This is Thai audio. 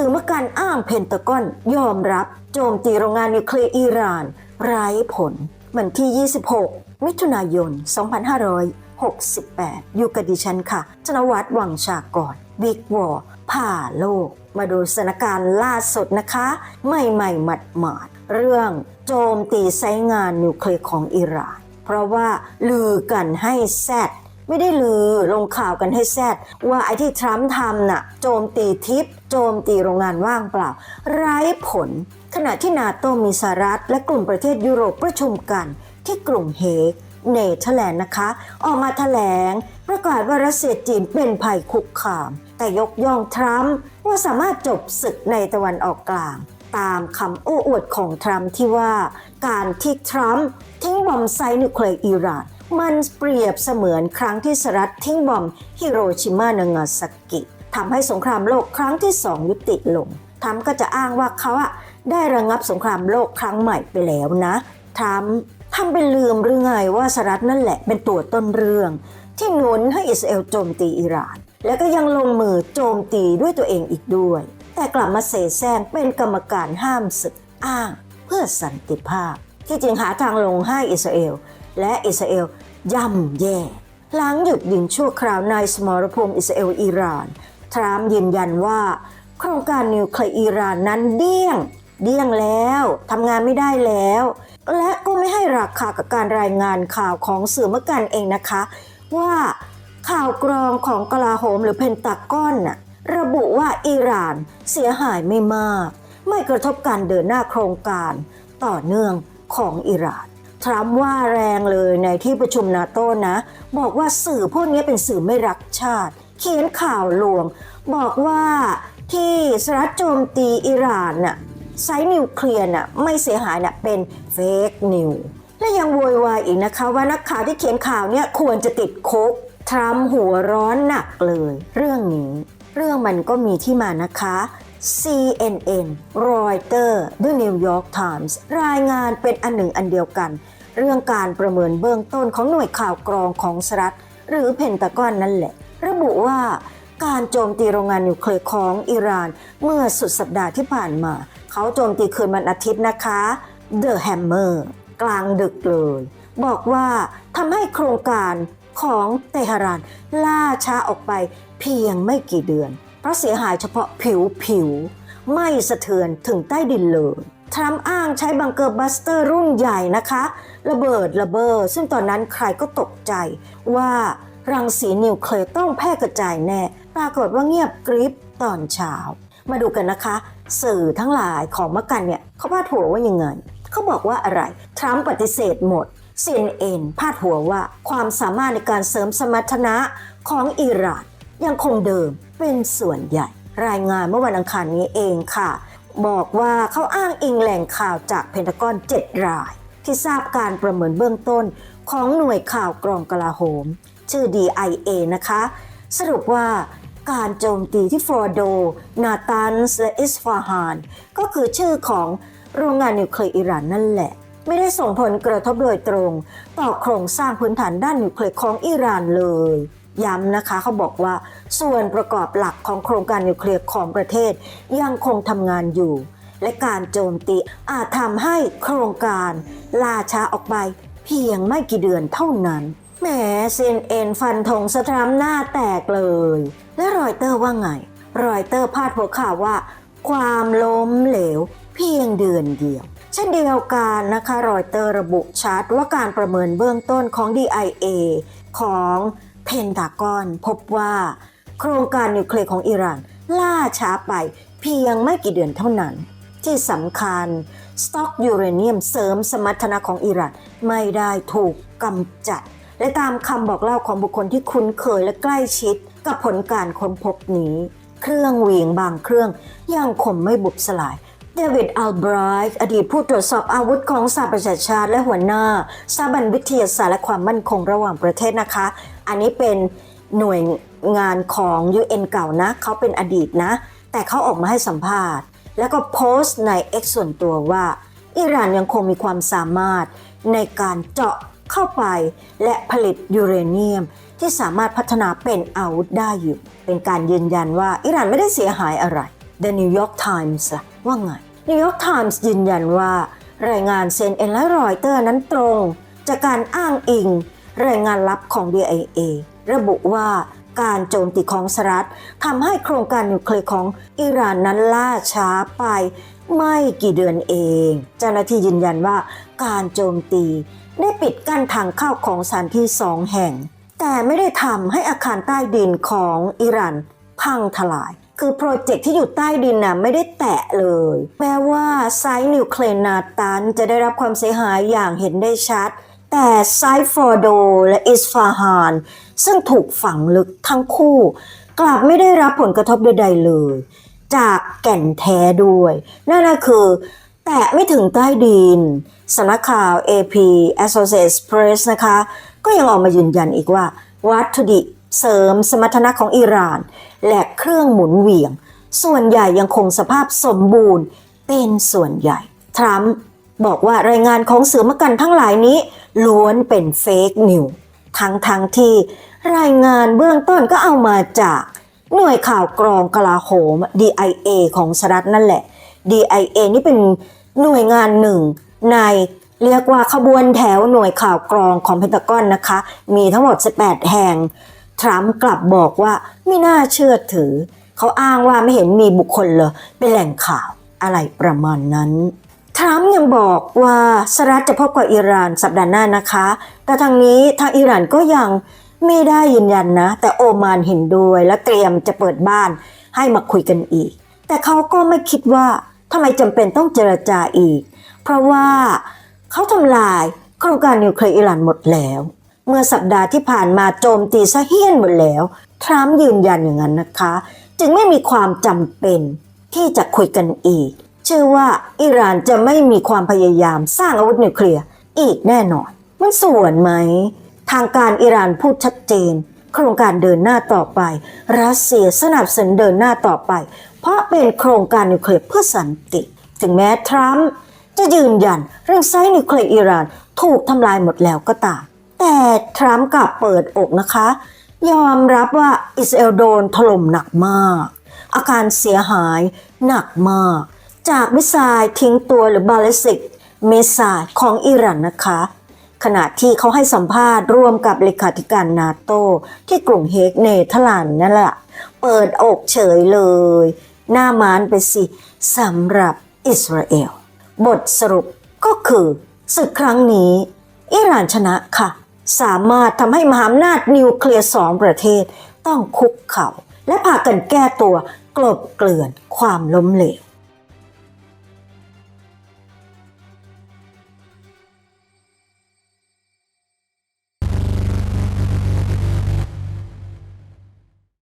สื่อเมื่อการอ้างเพนตากอนยอมรับ โจมตีโรงงานนิวเคลียร์อิหร่าน ไร้ผล วันที่ 26 มิถุนายน 2568 อยู่กับดิฉันค่ะธนวัฒน์วังชากรวิกวอร์ผ่าโลก มาดูสถานการณ์ล่าสุดนะคะไม่ใหม่หมัดหมาดเรื่องโจมตีไซต์งานนิวเคลียร์ของอิหร่าน เพราะว่าลือกันให้แซด ไม่ได้ลือลงข่าวกันให้แซดว่าไอ้ที่ทรัมป์ทำน่ะโจมตีทิป โจมตีโรงงานว่างเปล่า ไร้ผล ขณะที่นาโตมีสหรัฐ และกลุ่มประเทศยุโรปประชุมกัน ที่กรุงเฮกเนเธอร์แลนด์นะคะ ออกมาแถลง ประกาศว่ารัสเซียจีนเป็นภัยคุกคาม แต่ยกย่องทรัมป์ว่าสามารถจบศึกในตะวันออกกลาง ตามคำโอ้อวดของทรัมป์ที่ว่า การที่ทรัมป์ทิ้งบอมไซต์นิวเคลียร์อิหร่าน มันเปรียบเสมือนครั้งที่สหรัฐทิ้งบอมฮิโรชิมานางาซากิทำให้สงครามโลกครั้งที่สองยุติลงทรัมป์ก็จะอ้างว่าเขาอะได้ระงับสงครามโลกครั้งใหม่ไปแล้วนะทรัมป์ทำเป็นลืมหรือไงว่าสหรัฐนั่นแหละเป็นตัวต้นเรื่อง ที่หนุนให้อิสราเอลโจมตีอิหร่าน แล้วก็ยังลงมือโจมตีด้วยตัวเองอีกด้วย แต่กลับมาเสแสร้งเป็นกรรมการห้ามศึกอ้าง เพื่อสันติภาพ ที่จริงหาทางลงให้อิสราเอล และอิสราเอลย่ำแย่หลังหยุดยิงชั่วคราวในสมรภูมิอิสราเอลอิหร่าน ทรัมป์ยืนยันว่า โครงการนิวเคลียร์อิหร่านนั้นเดี้ยง เดี้ยงแล้วทำงานไม่ได้แล้ว และก็ไม่ให้ราคากับการรายงานข่าวของสื่อเมื่อกันเองนะคะ ว่าข่าวกรองของกลาโหมหรือเพนตากอนน่ะระบุว่าอิหร่านเสียหายไม่มาก ไม่กระทบการเดินหน้าโครงการต่อเนื่องของอิหร่าน ทรัมป์ว่าแรงเลยในที่ประชุมนาโต้นะ บอกว่าสื่อพวกนี้เป็นสื่อไม่รักชาติ เขียนข่าวลวง บอกว่าที่สหรัฐโจมตีอิหร่านน่ะไซนิวเคลียร์น่ะไม่เสียหายน่ะเป็นเฟกนิวและยังโวยวายอีกนะคะว่านักข่าวที่เขียนข่าวเนี่ยควรจะติดคุกทรัมป์หัวร้อนหนักเลย เรื่องนี้ เรื่องมันก็มีที่มานะคะ CNN Reuters The New York Times รายงานเป็นอันหนึ่งอันเดียวกัน เรื่องการประเมินเบื้องต้นของหน่วยข่าวกรองของสหรัฐ หรือเพนตากอนนั่นแหละ ระบุว่าการโจมตีโรงงานนิวเคลียร์ของอิหร่าน เมื่อสุดสัปดาห์ที่ผ่านมา เขาโจมตีคืนวันอาทิตย์นะคะ The Hammer กลางดึกเลย บอกว่าทำให้โครงการของเตหะรานล่าช้าออกไปเพียงไม่กี่เดือน เพราะเสียหายเฉพาะผิวผิวๆไม่สะเทือนถึงใต้ดินเลย ทรัมป์อ้างใช้บังเกอร์บัสเตอร์รุ่นใหญ่นะคะ ระเบิดระเบ้อซึ่งตอนนั้นใครก็ตกใจว่ารังสีนิวเคลียร์ต้องแพร่กระจายแน่ ปรากฏว่าเงียบกริบตอนเช้า มาดูกันนะคะ สื่อทั้งหลายของมะกันเนี่ยเขาพาดหัวว่ายังไงเขาบอกว่าอะไร ทรัมป์ปฏิเสธหมด CNN พาดหัวว่าความสามารถในการเสริมสมรรถนะของอิหร่านยังคงเดิมเป็นส่วนใหญ่ รายงานเมื่อวันอังคารนี้เองค่ะ บอกว่าเขาอ้างอิงแหล่งข่าวจากเพนทากอน 7 ราย ที่ทราบการประเมินเบื้องต้นของหน่วยข่าวกรองกลาโหม ชื่อ DIA นะคะ สรุปว่าการโจมตีที่ฟอร์โด นาตานส์และอิสฟาฮาน ก็คือชื่อของโรงงานนิวเคลียร์อิหร่านนั่นแหละ ไม่ได้ส่งผลกระทบโดยตรง ต่อโครงสร้างพื้นฐานด้านนิวเคลียร์ของอิหร่านเลย ย้ำนะคะเขาบอกว่าส่วนประกอบหลักของโครงการนิวเคลียร์ของประเทศยังคงทำงานอยู่ และการโจมตีอาจทำให้โครงการล่าช้าออกไปเพียงไม่กี่เดือนเท่านั้นแหมเซนเอ็นฟันธงสะทรัมหน้าแตกเลย และรอยเตอร์ว่าไง รอยเตอร์พาดหัวข่าวว่า ความล้มเหลวเพียงเดือนเดียว เช่นเดียวกันนะคะรอยเตอร์ระบุชัดว่าการประเมินเบื้องต้นของ DIA ของ เพนตากอนพบว่า โครงการนิวเคลียร์ของอิหร่านล่าช้าไปเพียงไม่กี่เดือนเท่านั้น ที่สำคัญ สต็อกยูเรเนียมเสริมสมรรถนะของอิหร่านไม่ได้ถูกกำจัด และตามคำบอกเล่าของบุคคลที่คุ้นเคยและใกล้ชิด กับผลการค้นพบนี้ เครื่องเวียงบางเครื่องยังคงไม่บุบสลาย เดวิด อัลไบรท์อดีตผู้ตรวจสอบอาวุธของสหประชาชาติและหัวหน้าสถาบันวิทยาศาสตร์และความมั่นคงระหว่างประเทศนะคะ อันนี้เป็นหน่วยงานของ UN เก่านะเขาเป็นอดีตนะ แต่เขาออกมาให้สัมภาษณ์ แล้วก็โพสต์ใน X ส่วนตัวว่า อิหร่านยังคงมีความสามารถในการเจาะเข้าไปและผลิตยูเรเนียม ที่สามารถพัฒนาเป็นอาวุธได้อยู่ เป็นการยืนยันว่าอิหร่านไม่ได้เสียหายอะไร The New York Times ว่าไง New York Times ยืนยันว่า รายงาน CNN และรอยเตอร์นั้นตรง จากการอ้างอิง รายงานลับของ DIA ระบุว่าการโจมตีของสหรัฐทำให้โครงการนิวเคลียร์ของอิหร่านนั้นล่าช้าไป ไม่กี่เดือนเอง เจ้าหน้าที่ยืนยันว่าการโจมตี ได้ปิดกั้นทางเข้าของสถานที่สองแห่ง แต่ไม่ได้ทำให้อาคารใต้ดินของอิหร่านพังทลาย คือโปรเจกต์ที่อยู่ใต้ดินน่ะไม่ได้แตะเลย แม้ว่าไซต์นิวเคลียร์นาตันจะได้รับความเสียหายอย่างเห็นได้ชัด แต่ไซต์ฟอร์โดและอิสฟาฮานซึ่งถูกฝังลึกทั้งคู่ กลับไม่ได้รับผลกระทบใดๆเลย จากแก่นแท้ด้วย นั่นก็คือ แตะไม่ถึงใต้ดินสำนักข่าว AP Associated Press นะคะ ก็ยังออกมายืนยันอีกว่าวัตถุดิบ เสริมสมรรถนะของอิหร่าน และเครื่องหมุนเหวี่ยง ส่วนใหญ่ยังคงสภาพสมบูรณ์เป็นส่วนใหญ่ ทรัมป์บอกว่ารายงานของเสือมกันทั้งหลายนี้ ล้วนเป็นเฟกนิวทั้งทั้งที่รายงานเบื้องต้นก็เอามาจากหน่วยข่าวกรองกลาโหม DIA ของสหรัฐนั่นแหละ DIA นี่เป็นหน่วยงานหนึ่ง ในเรียกว่าขบวนแถวหน่วยข่าวกรองของเพนตากอนนะคะ มีทั้งหมด 18 แห่ง ทรัมป์กลับบอกว่าไม่น่าเชื่อถือ เขาอ้างว่าไม่เห็นมีบุคคลเลยเป็นแหล่งข่าวอะไรประมาณนั้น ทรัมป์ยังบอกว่าสหรัฐจะพบกับอิหร่านสัปดาห์หน้านะคะ แต่ทางนี้ทางอิหร่านก็ยังไม่ได้ยืนยันนะ แต่โอมานเห็นด้วยและเตรียมจะเปิดบ้านให้มาคุยกันอีก แต่เขาก็ไม่คิดว่าทำไมจำเป็นต้องเจรจาอีก เพราะว่าเขาทำลายโครงการนิวเคลียร์อิหร่านหมดแล้ว เมื่อสัปดาห์ที่ผ่านมาโจมตีซะเฮี้ยนหมดแล้ว ทรัมป์ยืนยันอย่างนั้นนะคะ จึงไม่มีความจำเป็นที่จะคุยกันอีก เชื่อว่าอิหร่านจะไม่มีความพยายามสร้างอาวุธนิวเคลียร์อีกแน่นอน มันส่วนไหม ทางการอิหร่านพูดชัดเจน โครงการเดินหน้าต่อไป รัสเซียสนับสนุนเดินหน้าต่อไป เพราะเป็นโครงการนิวเคลียร์เพื่อสันติ ถึงแม้ทรัมป์จะยืนยันเรื่องไซต์นิวเคลียร์อิหร่านถูกทำลายหมดแล้วก็ตาม แต่ทรัมป์กลับเปิดอกนะคะ ยอมรับว่าอิสราเอลโดนถล่มหนักมาก อาการเสียหายหนักมาก จากมิสไซล์ทิ้งตัวหรือบาลิสติกเมสไซล์ของอิหร่านนะคะ ขณะที่เขาให้สัมภาษณ์ร่วมกับเลขาธิการนาโตที่กรุงเฮกเนเธอร์แลนด์นั่นแหละเปิดอกเฉยเลย หน้ามานไปสิสำหรับอิสราเอล บทสรุปก็คือศึกครั้งนี้ อิหร่านชนะค่ะ สามารถทำให้มหาอำนาจนิวเคลียร์สองประเทศต้องคุกเข่า และพากันแก้ตัวกลบเกลื่อนความล้มเหลว